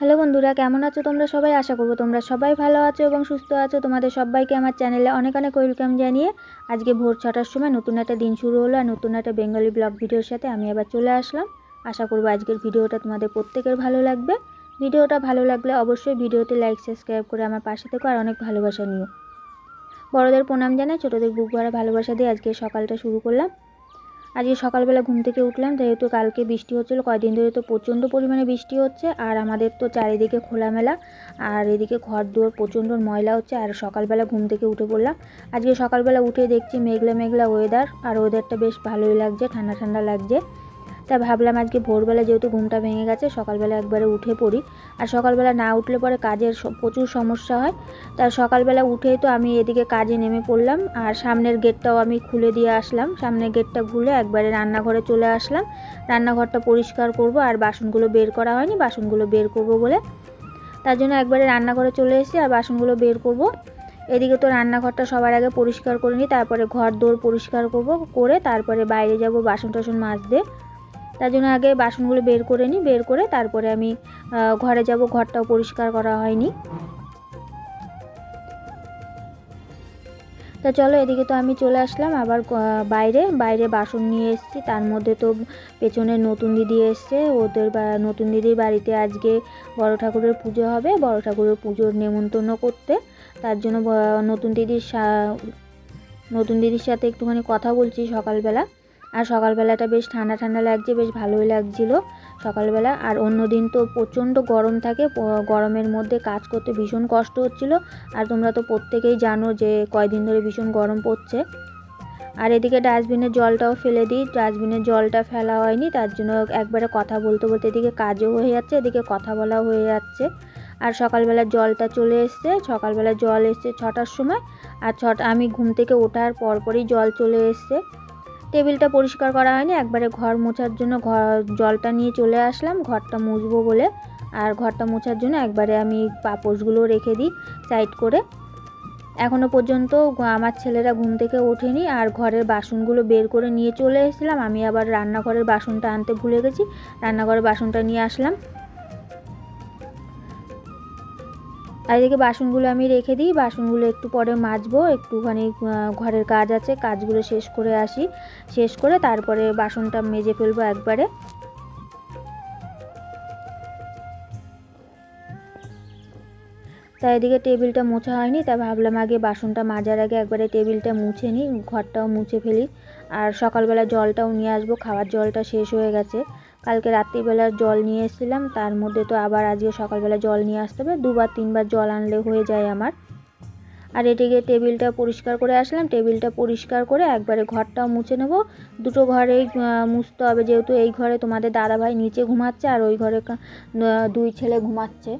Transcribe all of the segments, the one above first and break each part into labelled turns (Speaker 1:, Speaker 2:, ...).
Speaker 1: Hello বন্ধুরা, কেমন আছো তোমরা সবাই? আশা করব তোমরা সবাই ভালো আছো এবং সুস্থ আছো। তোমাদের সবাইকে আমার চ্যানেলে অনেক অনেক ওয়েলকাম জানিয়ে আজকে ভোর ছটার সময় নতুন একটা দিন শুরু হলো আর নতুন একটা বেঙ্গলি ব্লগ ভিডিওর সাথে আমি আবার চলে আসলাম। আশা করব আজকের ভিডিওটা তোমাদের প্রত্যেকের ভালো লাগবে। ভিডিওটা ভালো লাগলে অবশ্যই ভিডিওতে লাইক সাবস্ক্রাইব করে আমার পাশে থেকো আর অনেক ভালোবাসা নিও। বড়দের প্রণাম জানাই, ছোটোদের বুক ভরা ভালোবাসা দিয়ে আজকে সকালটা শুরু করলাম। আজকে সকালবেলা ঘুম থেকে উঠলাম, যেহেতু কালকে বৃষ্টি হচ্ছিল কয়েকদিন ধরে তো প্রচণ্ড পরিমাণে বৃষ্টি হচ্ছে, আর আমাদের তো চারিদিকে খোলামেলা, আর এদিকে ঘর দুয়ার প্রচণ্ড ময়লা হচ্ছে, আর সকালবেলা ঘুম থেকে উঠে পড়লাম। আজকে সকালবেলা উঠে দেখছি মেঘলা মেঘলা ওয়েদার আর ওয়েদারটা বেশ ভালোই লাগছে, ঠান্ডা ঠান্ডা লাগছে। তা ভাবলাম আজকে ভোরবেলা যেহেতু ঘুমটা ভেঙে গেছে, সকালবেলা একবারে উঠে পড়ি। আর সকালবেলা না উঠলে পরে কাজের প্রচুর সমস্যা হয়। তার সকালবেলা উঠেই তো আমি এদিকে কাজে নেমে পড়লাম, আর সামনের গেটটাও আমি খুলে দিয়ে আসলাম। সামনের গেটটা খুলে একবারে রান্নাঘরে চলে আসলাম। রান্নাঘরটা পরিষ্কার করব, আর বাসনগুলো বের করা হয়নি, বাসনগুলো বের করব বলে। তার জন্য একবারে রান্নাঘরে চলে এসেছি, আর বাসনগুলো বের করব। এদিকে তো রান্নাঘরটা সবার আগে পরিষ্কার করে নিই, তারপরে ঘর দৌড় পরিষ্কার করব, করে তারপরে বাইরে যাব বাসন টাসন মাজতে। তার জন্য আগে বাসনগুলো বের করে নিই, বের করে তারপরে আমি ঘরে যাব, ঘরটাও পরিষ্কার করা হয়নি। তা চলো এদিকে তো আমি চলে আসলাম, আবার বাইরে বাইরে বাসন নিয়ে এসেছি, তার মধ্যে তো পেছনের নতুন দিদি এসছে, ওদের নতুন দিদির বাড়িতে আজকে বড় ঠাকুরের পুজো হবে, বড় ঠাকুরের পুজোর নেমন্তন্ন করতে, তার জন্য নতুন দিদির সা, নতুন দিদির সাথে একটুখানি কথা বলছি সকালবেলা। আর সকালবেলাটা বেশ ঠান্ডা ঠান্ডা লাগছে, বেশ ভালোই লাগছিল। সকালবেলা আর অন্য দিন তো প্রচণ্ড গরম থাকে গরমের মধ্যে কাজ করতে ভীষণ কষ্ট হচ্ছিল। আর তোমরা তো প্রত্যেকেই জানো যে কয়দিন ধরে ভীষণ গরম পড়ছে। আর এদিকে ডাস্টবিনের জলটাও ফেলে দিই, ডাস্টবিনের জলটা ফেলা হয়নি, তার জন্য একবারে কথা বলতে বলতে এদিকে কাজও হয়ে যাচ্ছে, এদিকে কথা বলাও হয়ে যাচ্ছে। আর সকালবেলা জলটা চলে এসছে, সকালবেলা জল এসছে ছটার সময়। আর ছটা, আমি ঘুম থেকে ওঠার পরপরই জল চলে এসছে। টেবিলটা পরিষ্কার করা হয়নি, একবারে ঘর মোছার জন্য ঘর, জলটা নিয়ে চলে আসলাম, ঘরটা মুছবো বলে। আর ঘরটা মোছার জন্য একবারে আমি পাপোশগুলো রেখে দিই সাইড করে। এখনও পর্যন্ত আমার ছেলেরা ঘুম থেকে ওঠেনি আর ঘরের বাসনগুলো বের করে নিয়ে চলে এসেছিলাম। আমি আবার রান্নাঘরের বাসনটা আনতে ভুলে গেছি। রান্নাঘরের বাসনটা নিয়ে আসলাম। আর এদিকে বাসনগুলো আমি রেখে দিই। বাসনগুলো একটু পরে মাজবো। একটুখানি ঘরের কাজ আছে, কাজগুলো শেষ করে আসি। শেষ করে তারপরে বাসনটা মেজে ফেলব একবারে। তাই এদিকে টেবিলটা মোছা হয়নি তাই ভাবলাম আগে বাসনটা মাজার আগে একবারে টেবিলটা মুছে নিই, ঘরটাও মুছে ফেলি। আর সকালবেলা জলটাও নিয়ে আসব, খাওয়ার জলটা শেষ হয়ে গেছে। কালকে রাত্রিবেলার জল নিয়ে এসেছিলাম, তার মধ্যে তো আবার আজকে সকালবেলা জল নিয়ে আসতে হবে, দুবার তিনবার জল আনলে হয়ে যায় আমার। আর এটিকে টেবিলটা পরিষ্কার করে আসলাম, টেবিলটা পরিষ্কার করে একবারে ঘরটাও মুছে নেব। দুটো ঘরেই মুছতে হবে, যেহেতু এই ঘরে তোমাদের দাদাভাই নিচে ঘুমাচ্ছে আর ওই ঘরে দুই ছেলে ঘুমাচ্ছে।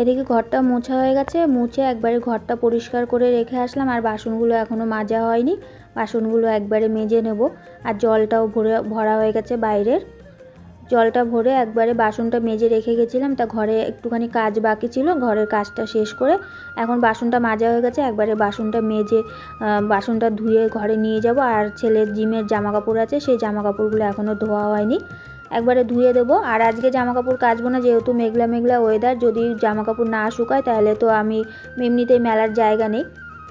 Speaker 1: এদিকে ঘরটা মোছা হয়ে গেছে, মুছে একবারে ঘরটা পরিষ্কার করে রেখে আসলাম, আর বাসনগুলো এখনও মাজা হয়নি। বাসনগুলো একবারে মেজে নেব। আর জলটাও ভরে, ভরা হয়ে গেছে বাইরের। জলটা ভরে একবারে বাসনটা মেজে রেখে গেছিলাম। তা ঘরে একটুখানি কাজ বাকি ছিল, ঘরের কাজটা শেষ করে এখন বাসনটা মাজা হয়ে গেছে। একবারে বাসনটা মেজে বাসনটা ধুয়ে ঘরে নিয়ে যাব। আর ছেলের জিমের জামা কাপড় আছে, সেই জামা কাপড়গুলো এখনও ধোয়া হয়নি। একবারে ধুয়ে দেবো। আর আজকে জামা কাপড় কাচবো না, যেহেতু মেঘলা মেঘলা ওয়েদার যদি জামা কাপড় না শুকায় তাহলে তো আমি এমনিতেই মেলার জায়গা নেই।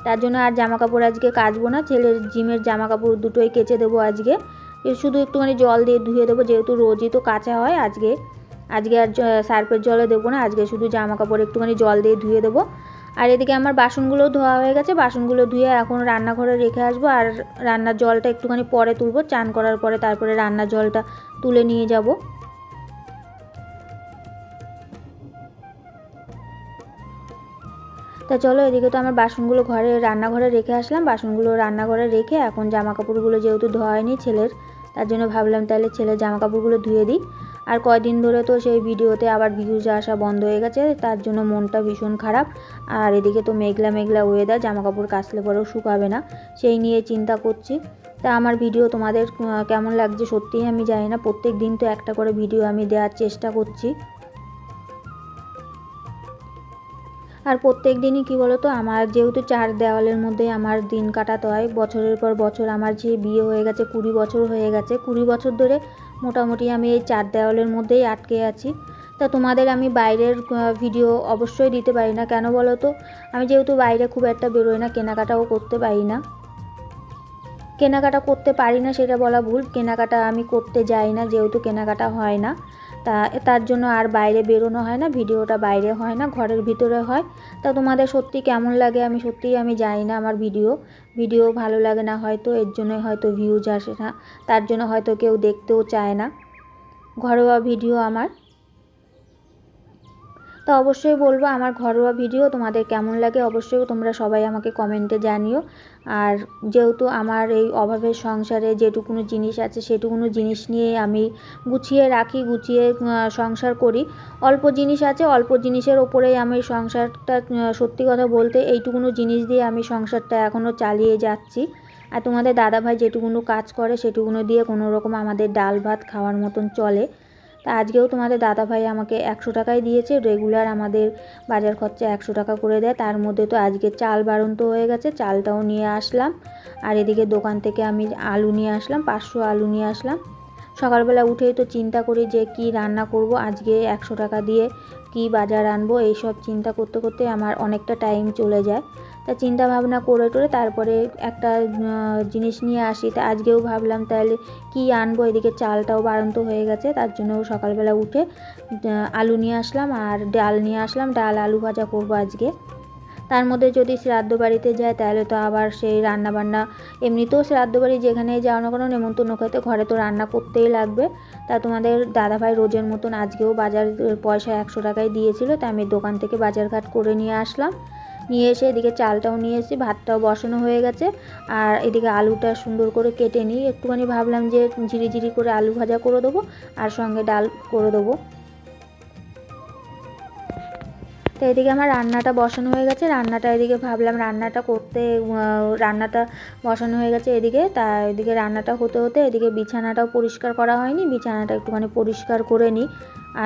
Speaker 1: তার জন্য আর জামা কাপড় আজকে কাচবো না। ছেলের জিমের জামা কাপড় দুটোই কেচে দেবো আজকে। শুধু একটুখানি জল দিয়ে ধুয়ে দেবো, যেহেতু রোজই তো কাঁচা হয় আজকে। আজকে আর সার্ফের জলে দেবো না, আজকে শুধু জামা কাপড় একটুখানি জল দিয়ে ধুয়ে দেবো। আর এদিকে আমার বাসনগুলোও ধোয়া হয়ে গেছে, বাসনগুলো ধুয়ে এখন রান্নাঘরে রেখে আসব। আর রান্নার জলটা একটুখানি পরে তুলবো, চান করার পরে তারপরে রান্নার জলটা তুলে নিয়ে যাব। তা চলো, এদিকে তো আমার বাসনগুলো ঘরে, রান্নাঘরে রেখে আসলাম। বাসনগুলো রান্নাঘরে রেখে এখন জামা কাপড়গুলো যেহেতু ধোয়া হয়নি ছেলের, তার জন্য ভাবলাম তাহলে ছেলের জামা কাপড়গুলো ধুয়ে দিই। আর কয়দিন ধরে তো সেই ভিডিওতে আবার ভিউজ আসা বন্ধ হয়ে গেছে, তার জন্য মনটা ভীষণ খারাপ। আর এদিকে তো মেঘলা মেঘলা ওয়েদার জামা কাপড় কাচলে পরেও শুকাবে না, সেই নিয়ে চিন্তা করছি। তা আমার ভিডিও তোমাদের কেমন লাগছে সত্যিই আমি জানি না প্রত্যেক দিন তো একটা করে ভিডিও আমি দেওয়ার চেষ্টা করছি। আর প্রত্যেক দিনই কী বলো তো আমার যেহেতু চার দেওয়ালের মধ্যে আমার দিন কাটাতে হয়, বছরের পর বছর আমার যে বিয়ে হয়ে গেছে, কুড়ি বছর হয়ে গেছে, কুড়ি বছর ধরে মোটামুটি আমি এই চার দেওয়ালের মধ্যেই আটকে আছি। তা তোমাদের আমি বাইরের ভিডিও অবশ্যই দিতে পারি না, কেন বলো তো আমি যেহেতু বাইরে খুব একটা বেরোই না, কেনাকাটাও করতে পারি না। কেনাকাটা করতে পারি না, সেটা বলা ভুল, কেনাকাটা আমি করতে যাই না, যেহেতু কেনাকাটা হয় না। তা তার জন্য আর বাইরে বেরোনো হয় না, ভিডিওটা বাইরে হয় না, ঘরের ভিতরে হয়। তা তোমাদের সত্যি কেমন লাগে আমি সত্যিই আমি জানি না আমার ভিডিও। ভিডিও ভালো লাগে না হয়তো, এর জন্যই হয়তো ভিউজ আসে না, তার জন্য হয়তো কেউ দেখতেও চায় না। ঘরোয়া ভিডিও আমার। তো অবশ্যই বলব আমার ঘরোয়া ভিডিও তোমাদের কেমন লাগে অবশ্যই তোমরা সবাই আমাকে কমেন্টে জানিও। আর যেহেতু আমার এই অভাবের সংসারে যেটুকুনো জিনিস আছে, সেটুকুনো জিনিস নিয়ে আমি গুছিয়ে রাখি, গুছিয়ে সংসার করি। অল্প জিনিস আছে, অল্প জিনিসের ওপরেই আমি সংসারটা সত্যি কথা বলতে এইটুকুনো জিনিস দিয়ে আমি সংসারটা এখনও চালিয়ে যাচ্ছি। আর তোমাদের দাদাভাই যেটুকুনো কাজ করে, সেটুকুনো দিয়ে কোনো রকম আমাদের ডাল ভাত খাওয়ার মতন চলে। তা আজকেও তোমাদের দাদাভাই আমাকে একশো টাকাই দিয়েছে রেগুলার আমাদের বাজার খরচা একশো টাকা করে দেয়। তার মধ্যে তো আজকে চাল বাড়ন্ত হয়ে গেছে, চালটাও নিয়ে আসলাম। আর এদিকে দোকান থেকে আমি আলু নিয়ে আসলাম, পাঁচশো আলু নিয়ে আসলাম। সকালবেলা উঠেই তো চিন্তা করি যে কি রান্না করব, আজকে একশো টাকা দিয়ে কি বাজার আনব, এইসব চিন্তা করতে করতে আমার অনেকটা টাইম চলে যায়। তা চিন্তা ভাবনা করে টোরে তারপরে একটা জিনিস নিয়ে আসি। তা আজকেও ভাবলাম তাহলে কি আনব? এদিকে চালটাও বাড়ন্ত হয়ে গেছে, তার জন্য সকালবেলা উঠে আলু নিয়ে আসলাম আর ডাল নিয়ে আসলাম। ডাল, আলু ভাজা করব আজকে। তার মধ্যে যদি শ্রাদ্ধ বাড়িতে যায় তাহলে তো আবার সেই রান্না বান্না এমনিতেও শ্রাদ্ধ বাড়ি যেখানেই যাও না কোনো নেমন্তন্ন খেতে ঘরে তো রান্না করতেই লাগবে। তা তোমাদের দাদাভাই রোজের মতন আজকেও বাজার, পয়সা একশো টাকায় দিয়েছিল, তা আমি দোকান থেকে বাজারঘাট করে নিয়ে আসলাম। নিয়ে এসে এদিকে চালটাও নিয়ে এসেছি, ভাতটাও বসানো হয়ে গেছে। আর এদিকে আলুটা সুন্দর করে কেটে নিই একটুখানি ভাবলাম যে ঝিরি ঝিরি করে আলু ভাজা করে দেবো আর সঙ্গে ডাল করে দেবো। তো এদিকে আমার রান্নাটা বসানো হয়ে গেছে, রান্নাটা এদিকে ভাবলাম রান্নাটা করতে রান্নাটা বসানো হয়ে গেছে এদিকে। তা এদিকে রান্নাটা হতে হতে এদিকে বিছানাটাও পরিষ্কার করা হয়নি, বিছানাটা একটুখানি পরিষ্কার করে নিই।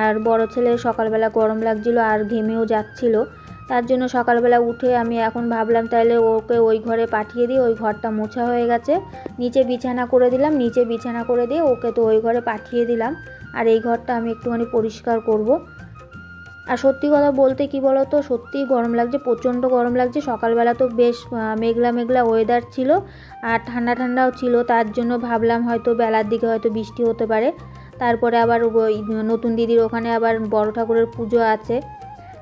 Speaker 1: আর বড় ছেলে সকালবেলা গরম লাগছিল আর ঘেমেও যাচ্ছিল। তার জন্য সকালবেলা উঠে আমি এখন ভাবলাম তাহলে ওকে ওই ঘরে পাঠিয়ে দিই, ওই ঘরটা মোছা হয়ে গেছে। নিচে বিছানা করে দিলাম, নিচে বিছানা করে দিয়ে ওকে তো ওই ঘরে পাঠিয়ে দিলাম। আর এই ঘরটা আমি একটুখানি পরিষ্কার করব। আর সত্যি কথা বলতে কি বলো তো সত্যিই গরম লাগছে, প্রচণ্ড গরম লাগছে। সকালবেলা তো বেশ মেঘলা মেঘলা ওয়েদার ছিল আর ঠান্ডা ঠান্ডাও ছিল। তার জন্য ভাবলাম হয়তো বেলার দিকে হয়তো বৃষ্টি হতে পারে। তারপরে আবার নতুন দিদির ওখানে আবার বড় ঠাকুরের পুজো আছে।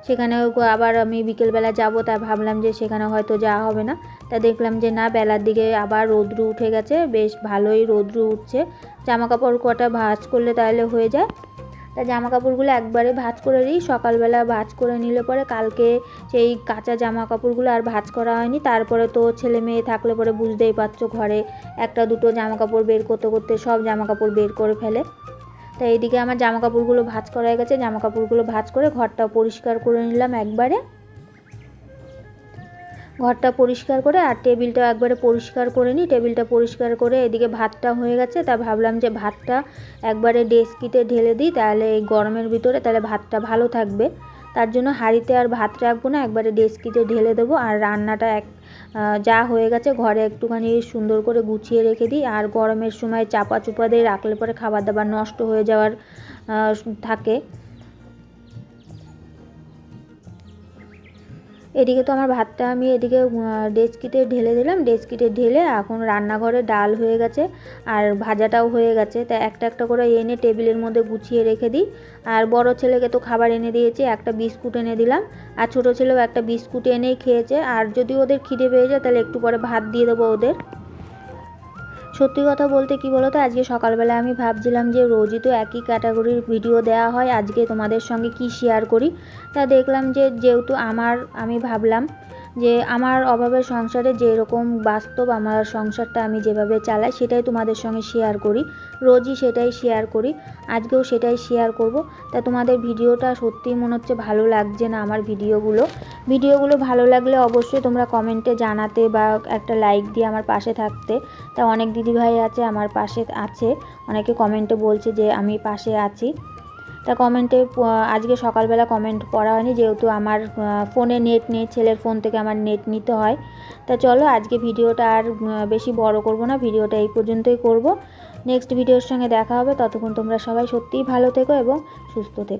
Speaker 1: সেখানে আবার আমি বিকেলবেলা যাব, তা ভাবলাম যে সেখানে হয়তো যাওয়া হবে না। তা দেখলাম যে না, বেলার দিকে আবার রৌদ্র উঠে গেছে, বেশ ভালোই রৌদ্র উঠছে। জামা কাপড় কটা ভাজ করলে তাহলে হয়ে যায়। তা জামা কাপড়গুলো একবারে ভাজ করে দিই সকালবেলা ভাজ করে নিলে পরে কালকে সেই কাঁচা জামা কাপড়গুলো আর ভাজ করা হয়নি। তারপরে তো ছেলে মেয়ে থাকলে পরে বুঝতেই পারছ, ঘরে একটা দুটো জামা কাপড় বের করতে করতে সব জামা কাপড় বের করে ফেলে। তো এইদিকে আমার জামা কাপড়গুলো ভাজ করা হয়ে গেছে। জামা কাপড়গুলো ভাজ করে ঘরটা পরিষ্কার করে নিলাম একবারে। ঘরটা পরিষ্কার করে আর টেবিলটা একবারে পরিষ্কার করে নিই। টেবিলটা পরিষ্কার করে এদিকে ভাতটা হয়ে গেছে। তা ভাবলাম যে ভাতটা একবারে ডেস্কিতে ঢেলে দিই, তাহলে এই গরমের ভিতরে তাহলে ভাতটা ভালো থাকবে। তার জন্য হাঁড়িতে আর ভাত রাখব না, একবারে ডেস্কিতে ঢেলে দেবো। আর রান্নাটা এক যা হয়ে গেছে, ঘরে একটুখানি সুন্দর করে গুছিয়ে রেখে দিই। আর গরমের সময় চাপা চুপা দিয়ে রাখলে পরে খাবার দাবার নষ্ট হয়ে যাওয়ার থাকে। এদিকে তো আমার ভাতটা আমি এদিকে ডেস্কিতে ঢেলে দিলাম, ডেস্কিতে ঢেলে এখন রান্নাঘরে ডাল হয়ে গেছে আর ভাজাটাও হয়ে গেছে। তা একটা একটা করে এনে টেবিলের মধ্যে গুছিয়ে রেখে দিই। আর বড় ছেলেকে তো খাবার এনে দিয়েছি, একটা বিস্কুট এনে দিলাম। আর ছোটো ছেলেও একটা বিস্কুট এনেই খেয়েছে। আর যদি ওদের খিদে পেয়ে যায় তাহলে একটু পরে ভাত দিয়ে দেবো ওদের। সত্যি কথা বলতে কি বলো তো আজকে সকালবেলা আমি ভাবছিলাম যে রোজই তো একই ক্যাটাগরির ভিডিও দেওয়া হয়, আজকে তোমাদের সঙ্গে কি শেয়ার করি? তা দেখলাম যে যেহেতু আমার, আমি ভাবলাম যে আমার অভাবের সংসারে যেরকম বাস্তব আমার সংসারটা আমি যেভাবে চালাই, সেটাই তোমাদের সঙ্গে শেয়ার করি। রোজই সেটাই শেয়ার করি। আজকেও সেটাই শেয়ার করব। তা তোমাদের ভিডিওটা সত্যিই মনে হচ্ছে ভালো লাগছে না আমার ভিডিওগুলো? ভিডিওগুলো ভালো লাগলে অবশ্যই তোমরা কমেন্টে জানাতে বা একটা লাইক দিয়ে আমার পাশে থাকতে। তা অনেক দিদিভাই আছে, আমার পাশে আছে। অনেকে কমেন্টে বলছে যে আমি পাশে আছি। তা কমেন্টে আজকে সকালবেলা কমেন্ট পড়া হয়নি, যেহেতু আমার ফোনে নেট নেই, ছেলের ফোন থেকে আমার নেট নিতে হয়। তা চলো, আজকে ভিডিওটা আর বেশি বড় করব না, ভিডিওটা এই পর্যন্তই করব। নেক্সট ভিডিওর সঙ্গে দেখা হবে, ততক্ষণ তোমরা সবাই সত্যিই ভালো থেকো এবং সুস্থ থেকো।